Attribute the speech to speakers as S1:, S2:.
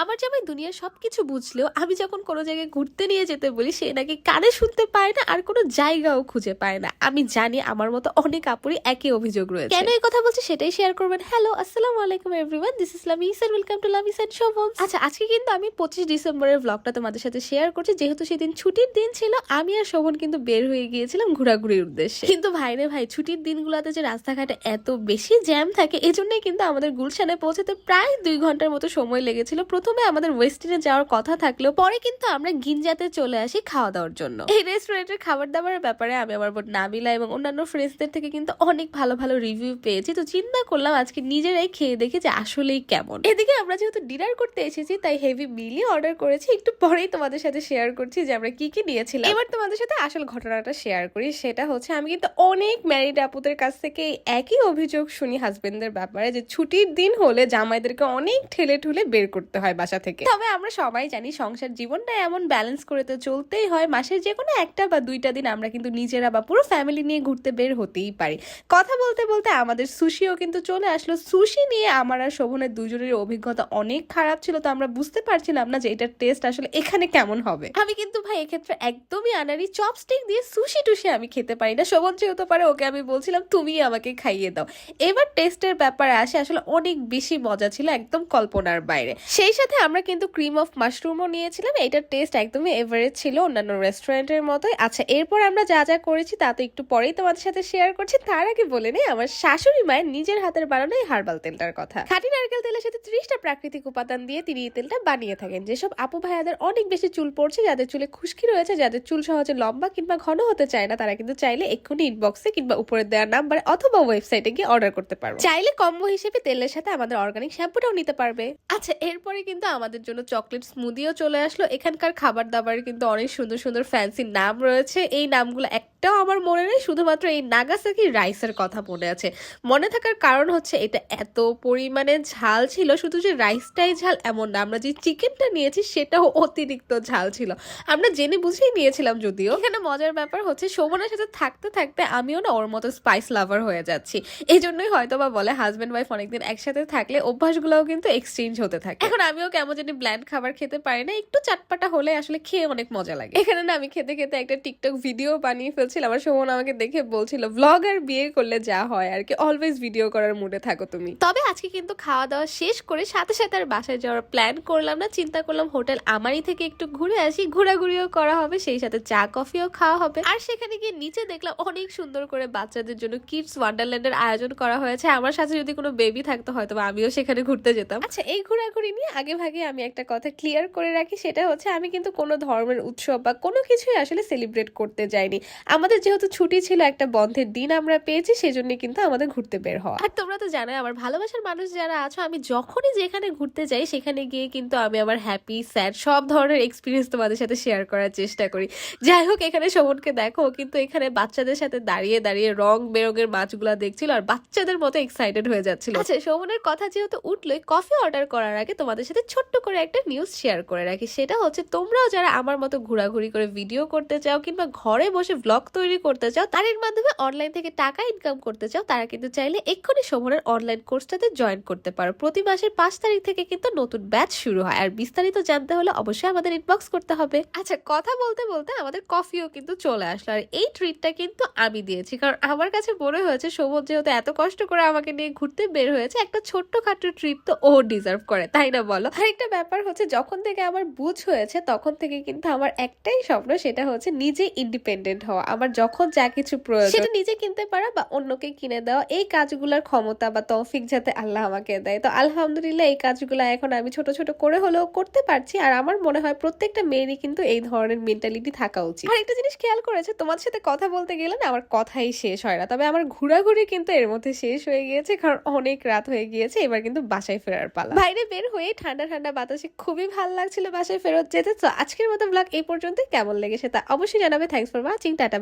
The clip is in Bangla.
S1: আমার জামাই দুনিয়ার সব কিছু বুঝলেও আমি যখন কোনো জায়গায় ঘুরতে নিয়ে যেতে বলি সে নাকি কানে শুনতে পায় না আর কোনো জায়গাও খুঁজে পায় না। আমি জানি আমার মতো অনেক আপুরই একই অভিযোগ রয়েছে। কেন এই কথা বলছি সেটাই শেয়ার করবেন। হ্যালো আসসালামু আলাইকুম everyone this is Lamis and welcome to Lamis and Shovon আচ্ছা আজকে কিন্তু আমি পঁচিশ ডিসেম্বরের ব্লগটা তোমাদের সাথে শেয়ার করছি। যেহেতু সেদিন ছুটির দিন ছিল আমি আর শোভন কিন্তু বের হয়ে গিয়েছিলাম ঘোরাঘুরির উদ্দেশ্যে। কিন্তু ভাই রে ভাই ছুটির দিনগুলোতে যে রাস্তাঘাটে এত বেশি জ্যাম থাকে এজন্যই কিন্তু আমাদের গুলশানে পৌঁছাতে প্রায় দুই ঘণ্টার মতো সময় লেগেছিল। প্রথমে আমাদের ওয়েস্টিনে যাওয়ার কথা থাকলেও পরে কিন্তু আমরা গিনজাতে চলে আসি খাওয়া দাওয়ার জন্য। এই রেস্টুরেন্টের খাবার দাবারের ব্যাপারে আমি আমার বোন নাবিলা এবং অন্যান্য ফ্রেন্ডসদের থেকে কিন্তু অনেক ভালো ভালো রিভিউ পেয়েছি। তো চিন্তা করলাম আজকে নিজেরাই খেয়ে দেখি যে আসলেই কেমন। এদিকে আমরা যেহেতু ডিনার করতে এসেছি, তাই হেভি মিলই অর্ডার করেছি। একটু পরেই তোমাদের সাথে শেয়ার করছি যে আমরা কি কি নিয়েছিলাম। এবার তোমাদের সাথে আসল ঘটনাটা শেয়ার করি। সেটা হচ্ছে আমি কিন্তু অনেক ম্যারিড আপুদের কাছ থেকে একই অভিযোগ শুনি হাজবেন্ডদের ব্যাপারে যে ছুটির দিন হলে জামাইদেরকে অনেক ঠেলে ঠুলে বের করতে হয়। বাসা থেকে। তবে আমরা সবাই জানি সংসার জীবনটা এমন ব্যালেন্স করে তো চলতেই হয়, মাসের যে কোনো একটা বা দুইটা দিন আমরা কিন্তু নিজেরা বা পুরো ফ্যামিলি নিয়ে ঘুরতে বের হতেই পারি। কথা বলতে বলতে আমাদের সুশিও কিন্তু চলে আসলো। সুশি নিয়ে আমার আর শোভনের দুজনের অভিজ্ঞতা অনেক খারাপ ছিল, তো আমরা বুঝতে পারছিলাম না যে এটার টেস্ট আসলে এখানে কেমন হবে। আমি কিন্তু ভাই এক্ষেত্রে একদমই আনারি চপস্টিক দিয়ে সুশি টুশি আমি খেতে পারি না। শোভন যেহেতু পারে, ওকে আমি বলছিলাম তুমি আমাকে খাইয়ে দাও। এবার টেস্টের ব্যাপারে আসে, আসলে অনেক বেশি মজা ছিল একদম কল্পনার বাইরে। সেই সাথে আমরা কিন্তু ক্রিম অফ মাশরুমও নিয়েছিলাম। এটার টেস্ট একদমই এভারেজ ছিল অন্যান্য রেস্টুরেন্টের মতোই। আচ্ছা এরপর আমরা যা যা করেছি তা তো একটু পরেই তোমাদের সাথে শেয়ার করছি। তার আগে বলে নেই, আমার শাশুড়ি মায়ের নিজের হাতের বানানো এই হার্বাল তেলটার কথা। খাঁটি নারকেল তেলের সাথে ত্রিশটা প্রাকৃতিক উপাদান দিয়ে তিনি এই তেলটা বানিয়ে থাকেন। যেসব আপু ভাইয়াদের অনেক বেশি চুল পড়ছে, যাদের চুলে খুশকি রয়েছে, যাদের চুল সহজে লম্বা কিংবা ঘন হতে চায় না, তারা কিন্তু চাইলে এক্ষুনি ইনবক্সে কিংবা উপরে দেওয়া নাম্বার অথবা ওয়েবসাইটে গিয়ে অর্ডার করতে পারবে। চাইলে কম্বো হিসেবে তেলের সাথে আমাদের অর্গানিক শ্যাম্পুটাও নিতে পারবে। আচ্ছা এরপরে আমাদের জন্য চকলেট স্মুদিও চলে আসলো। এখানকার খাবার দাবার কিন্তু অনেক সুন্দর সুন্দর ফ্যান্সি নাম রয়েছে। এই নামগুলো একটাও আমার মনে নেই, শুধুমাত্র এই নাগাসাকি রাইসের কথা মনে আছে। মনে থাকার কারণ হচ্ছে এটা এত পরিমাণে ঝাল ছিল, শুধু যে রাইসটাই ঝাল এমন না, আমরা যে চিকেনটা নিয়েছি সেটাও অতিরিক্ত ঝাল ছিল। আমরা জেনে বুঝেই নিয়েছিলাম যদিও। এখানে মজার ব্যাপার হচ্ছে শোভনের সাথে থাকতে থাকতে আমিও না ওর মতো স্পাইস লাভার হয়ে যাচ্ছি। এই জন্যই হয়তো বা বলে হাজব্যান্ড ওয়াইফ অনেকদিন একসাথে থাকলে অভ্যাসগুলোও কিন্তু এক্সচেঞ্জ হতে থাকে। এখন আমিও কেমন জানি ব্ল্যান্ড খাবার খেতে পারি না, একটু চাটপাটা হলে আসলে খেয়ে অনেক মজা লাগে। এখানে না আমি খেতে খেতে একটা টিকটক ভিডিও বানিয়ে ফেলছিলাম আমার শোভন আমাকে দেখে বলছিল ব্লগ আর বিয়ে করলে যা হয় আর কি অলওয়েজ ভিডিও করার মুডে থাকো তুমি। তবে আজকে কিন্তু খাওয়া দাওয়া শেষ করে সাথে সাথে আর বাসায় যাওয়ার প্ল্যান করলাম না। চিন্তা করলাম হোটেল আমারই থেকে একটু ঘুরে আসি, ঘোরাঘুরিও করা হবে, সেই সাথে চা, কফিও খাওয়া হবে। আর সেখানে গিয়ে নিচে দেখলাম অনেক সুন্দর করে বাচ্চাদের জন্য কিডস ওয়ান্ডারল্যান্ডের আয়োজন করা হয়েছে। আমার সাথে যদি কোনো বেবি থাকতো হয়তো আমিও সেখানে ঘুরতে যেতাম। আচ্ছা এই ঘোরাঘুরি নিয়ে আগে ভাগে আমি একটা কথা ক্লিয়ার করে রাখি, সেটা হচ্ছে আমি কিন্তু কোনো ধর্মের উৎসব বা কোনো কিছুই আসলে সেলিব্রেট করতে যাইনি। আমাদের যেহেতু ছুটি ছিল একটা বন্ধের দিন আমরা পেয়েছি সেজন্য কিন্তু আমাদের ঘুরতে বের হওয়া। আর তোমরা তো জানোই আমার ভালোবাসার মানুষ যারা আছো আমি যখনই যেখানে ঘুরতে যাই সেখানে গিয়ে কিন্তু আমি আমার হ্যাপি স্যাড সব ধরনের এক্সপিরিয়েন্স তোমাদের সাথে শেয়ার করার চেষ্টা করি। যাই হোক এখানে শোভনকে দেখো কিন্তু এখানে বাচ্চাদের সাথে দাঁড়িয়ে দাঁড়িয়ে রং বেরঙের মাছগুলা দেখছিল আর বাচ্চাদের মতো এক্সাইটেড হয়ে যাচ্ছিল। আচ্ছা শোভনের কথা যেহেতু উঠলোই কফি অর্ডার করার আগে তোমাদের সাথে ছোট্ট করে একটা নিউজ শেয়ার করে রাখি। সেটা হচ্ছে তোমরাও যারা আমার মতো ঘোরাঘুরি করে ভিডিও করতে চাও কিংবা ঘরে বসে ব্লগ তৈরি করতে চাও তাদের মাধ্যমে অনলাইন থেকে টাকা ইনকাম করতে চাও, তারা কিন্তু চাইলে এক্ষুনি শোভনের অনলাইন কোর্সটাতে জয়েন করতে পারো। প্রতি মাসের পাঁচ তারিখ থেকে কিন্তু নতুন ব্যাচ শুরু হয়। আর বিস্তারিত জানতে হলে অবশ্যই আমাদের ইনবক্স করতে হবে। আচ্ছা কথা বলতে বলতে আমাদের কফিও কিন্তু চলে আসলো। আর এই ট্রিটটা কিন্তু আমি দিয়েছি, কারণ আমার কাছে মনে হয়েছে শোভন যেহেতু এত কষ্ট করে আমাকে নিয়ে ঘুরতে বের হয়েছে, একটা ছোট্ট খাটো ট্রিট তো ও ডিজার্ভ করে, তাই না বলো? আরেকটা ব্যাপার হচ্ছে, যখন থেকে আমার বুঝ হয়েছে, তখন থেকে কিন্তু আমার একটাই স্বপ্ন, সেটা হচ্ছে নিজে ইন্ডিপেন্ডেন্ট হওয়া। আমার যখন যা কিছু প্রয়োজন সেটা নিজে কিনতে পারা বা অন্যকে কিনে দেওয়া, এই কাজগুলোর ক্ষমতা বা তৌফিক যাতে আল্লাহ আমাকে দেয়। তো আলহামদুলিল্লাহ এই কাজগুলো এখন আমি ছোট ছোট করে হলেও করতে পারছি আর আমার মনে হয় প্রত্যেকটা মেয়েরই কিন্তু এই ধরনের মেন্টালিটি থাকা উচিত। আর একটা জিনিস খেয়াল করেছে তোমার সাথে কথা বলতে গেলে না আমার কথাই শেষ হয় না। তবে আমার ঘোরাঘুরি কিন্তু এর মধ্যে শেষ হয়ে গিয়েছে কারণ অনেক রাত হয়ে গিয়েছে, এবার কিন্তু বাসায় ফেরার পালা। বাইরে বের হয়ে ঠান্ডা ঠান্ডা বাতাসে খুবই ভালো লাগছিল বাসায় ফেরত যেতে। তো আজকের মতো ব্লগ এই পর্যন্ত কেমন লেগেছে তা অবশ্যই জানাবে। Thanks for watching tata